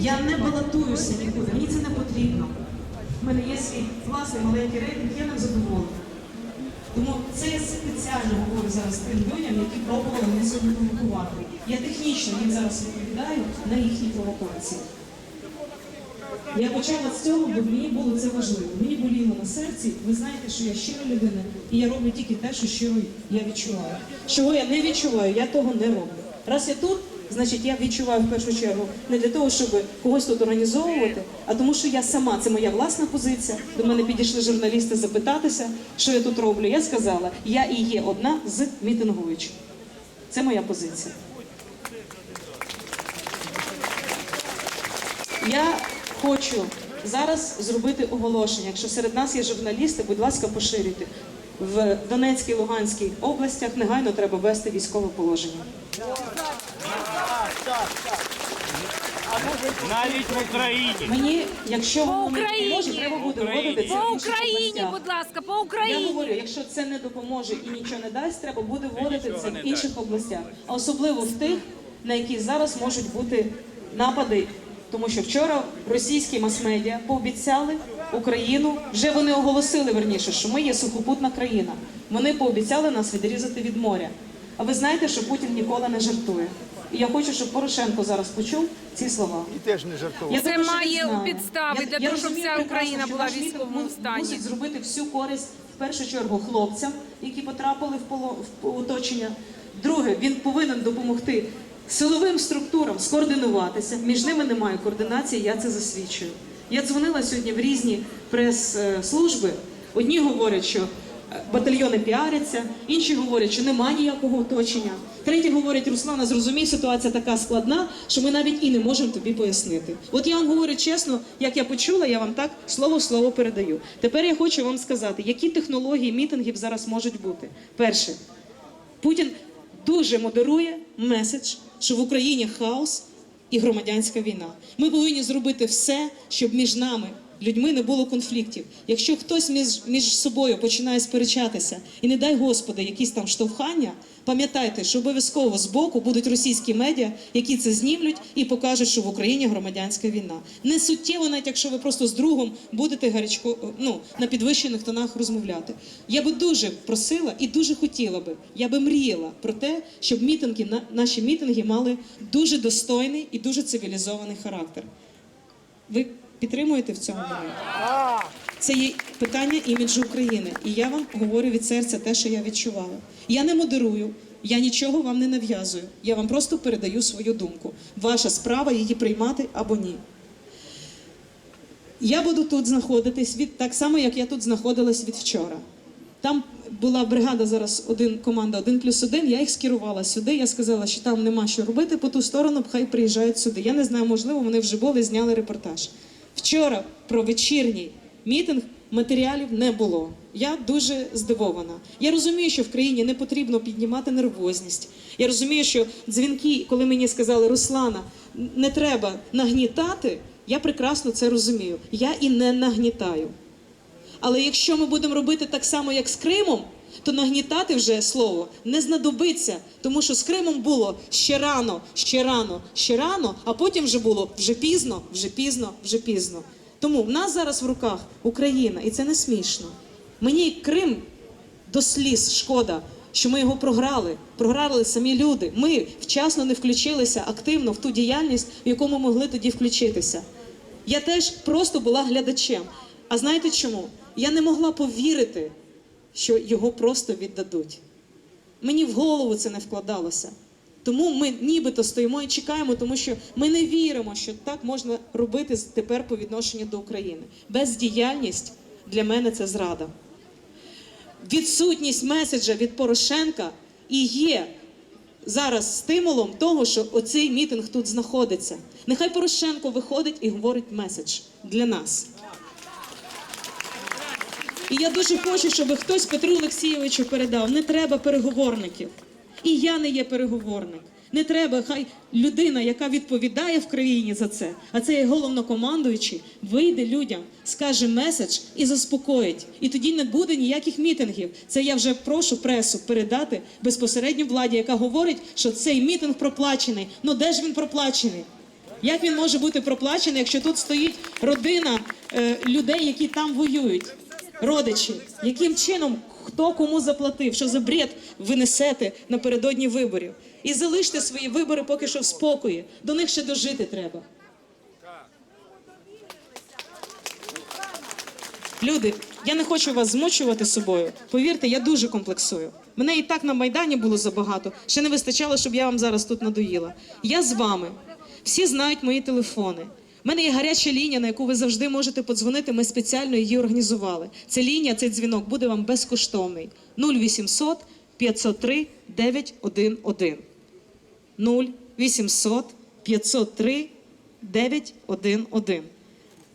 Я не балотуюся нікуди, мені це не потрібно. У мене є свій власний маленький рейтинг, я ним задоволена. Тому це я спеціально говорю зараз тим людям, які пробували мене сьогодні провокувати. Я технічно їм зараз відповідаю на їхні провокації. Я почала з цього, бо мені було це важливо. Мені боліло на серці. Ви знаєте, що я щира людина, і я роблю тільки те, що щиро я відчуваю. Чого я не відчуваю, я того не роблю. Раз я тут, значить я відчуваю в першу чергу не для того, щоб когось тут організовувати, а тому, що я сама, це моя власна позиція. До мене підійшли журналісти запитатися, що я тут роблю. Я сказала, я і є одна з мітингуючих. Це моя позиція. Я хочу зараз зробити оголошення. Якщо серед нас є журналісти, будь ласка, поширюйте. В Донецькій Луганській областях негайно треба ввести військове положення. Навіть в Україні. Мені, якщо По воно не Україні! допоможе, треба буде вводити це в По інших Україні, областях. будь ласка, по Я Україні. говорю, якщо це не допоможе і нічого не дасть, треба буде вводити це в інших областях, а особливо в тих, на які зараз можуть бути напади. Тому що вчора російські мас-медіа пообіцяли Україну, вже вони оголосили верніше, що ми є сухопутна країна. Вони пообіцяли нас відрізати від моря. А ви знаєте, що Путін ніколи не жартує. І я хочу, щоб Порошенко зараз почув ці слова. І теж не жартував. Це має підстави для того, щоб вся Україна була в військовому стані. Мусить зробити всю користь в першу чергу хлопцям, які потрапили в поло в оточення. Друге, він повинен допомогти силовим структурам скоординуватися. Між ними немає координації. Я це засвідчую. Я дзвонила сьогодні в різні прес-служби. Одні говорять, що е, батальйони піаряться, інші говорять, що немає ніякого оточення. Треті говорять, Руслана, зрозумій, ситуація така складна, що ми навіть і не можемо тобі пояснити. От я вам говорю чесно, як я почула, я вам так слово слово передаю. Тепер я хочу вам сказати, які технології мітингів зараз можуть бути. Перше, Путін дуже модерує меседж, що в Україні хаос і громадянська війна. Ми повинні зробити все, щоб між нами, людьми, не було конфліктів. Якщо хтось між, між собою починає сперечатися, і не дай Господи, якісь там штовхання, пам'ятайте, що обов'язково збоку будуть російські медіа, які це знімлють і покажуть, що в Україні громадянська війна. Не суттєво, навіть якщо ви просто з другом будете гарячко ну, на підвищених тонах розмовляти. Я би дуже просила і дуже хотіла би, я би мріяла про те, щоб мітинги, на- наші мітинги мали дуже достойний і дуже цивілізований характер. Ви підтримуєте в цьому мене? Це є питання іміджу України. І я вам говорю від серця те, що я відчувала. Я не модерую, я нічого вам не нав'язую. Я вам просто передаю свою думку. Ваша справа її приймати або ні. Я буду тут знаходитись від так само, як я тут знаходилась від вчора. Там була бригада зараз один команда, один плюс один. Я їх скерувала сюди. Я сказала, що там нема що робити по ту сторону, хай приїжджають сюди. Я не знаю, можливо, вони вже були, зняли репортаж. Вчора про вечірній мітинг матеріалів не було. Я дуже здивована. Я розумію, що в країні не потрібно піднімати нервозність. Я розумію, що дзвінки, коли мені сказали Руслана, не треба нагнітати. Я прекрасно це розумію. Я і не нагнітаю. Але якщо ми будемо робити так само, як з Кримом, то нагнітати вже слово не знадобиться, тому що з Кримом було ще рано, ще рано, ще рано, а потім вже було вже пізно, вже пізно, вже пізно. Тому в нас зараз в руках Україна, і це не смішно. Мені Крим до сліз шкода, що ми його програли. Програли самі люди. Ми вчасно не включилися активно в ту діяльність, в яку ми могли тоді включитися. Я теж просто була глядачем. А знаєте чому? Я не могла повірити, що його просто віддадуть. Мені в голову це не вкладалося. Тому ми нібито стоїмо і чекаємо, тому що ми не віримо, що так можна робити тепер по відношенню до України. Бездіяльність для мене це зрада. Відсутність меседжа від Порошенка і є зараз стимулом того, що оцей мітинг тут знаходиться. Нехай Порошенко виходить і говорить меседж для нас. І я дуже хочу, щоб хтось Петру Олексійовичу передав. Не треба переговорників. І я не є переговорник. Не треба, хай людина, яка відповідає в країні за це, а це є головнокомандуючий, вийде людям, скаже меседж і заспокоїть. І тоді не буде ніяких мітингів. Це я вже прошу пресу передати безпосередньо владі, яка говорить, що цей мітинг проплачений. Ну де ж він проплачений? Як він може бути проплачений, якщо тут стоїть родина е, людей, які там воюють? Родичі, яким чином хто кому заплатив, що за бред ви несете напередодні виборів? І залиште свої вибори поки що в спокої. До них ще дожити треба. Люди, я не хочу вас змучувати собою. Повірте, я дуже комплексую. Мене і так на майдані було забагато. Ще не вистачало, щоб я вам зараз тут надоїла. Я з вами. Всі знають мої телефони. У мене є гаряча лінія, на яку ви завжди можете подзвонити. Ми спеціально її організували. Ця лінія, цей дзвінок буде вам безкоштовний. 0800 503 911. 0800 503 911.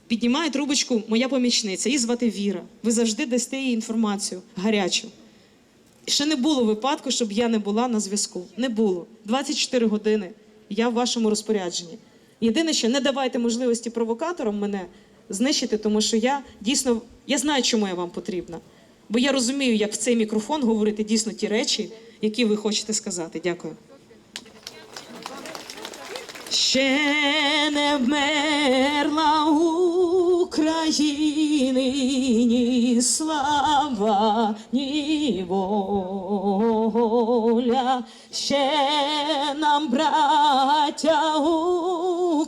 Піднімає трубочку моя помічниця, її звати Віра. Ви завжди дасте їй інформацію гарячу. Ще не було випадку, щоб я не була на зв'язку. Не було. 24 години я в вашому розпорядженні. Єдине, що не давайте можливості провокаторам мене знищити, тому що я дійсно я знаю, чому я вам потрібна. Бо я розумію, як в цей мікрофон говорити дійсно ті речі, які ви хочете сказати. Дякую. Ще не вмерла України слава, ні воля. Ще нам, браття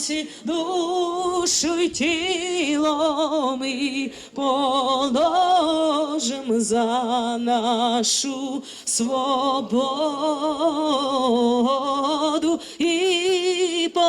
сторонці, душу й тіло ми положим за нашу свободу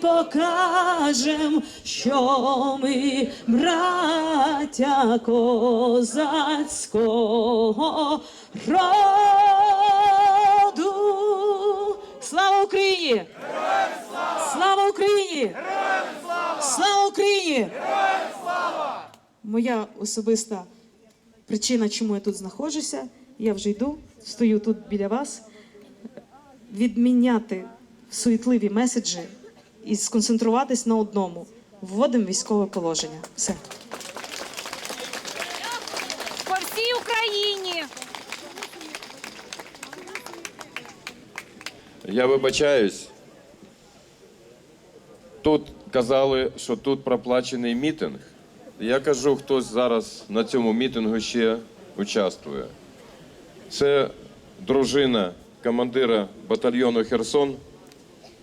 покажем, що ми браття козацького роду. Слава Україні! Слава Україні! Слава Україні! Моя особиста причина, чому я тут знаходжуся, я вже йду, стою тут біля вас, відміняти суетливі меседжі і сконцентруватись на одному. Вводимо військове положення. Все. по всій Україні. Я вибачаюсь. Тут казали, що тут проплачений мітинг. Я кажу, хтось зараз на цьому мітингу ще участвує. Це дружина командира батальйону Херсон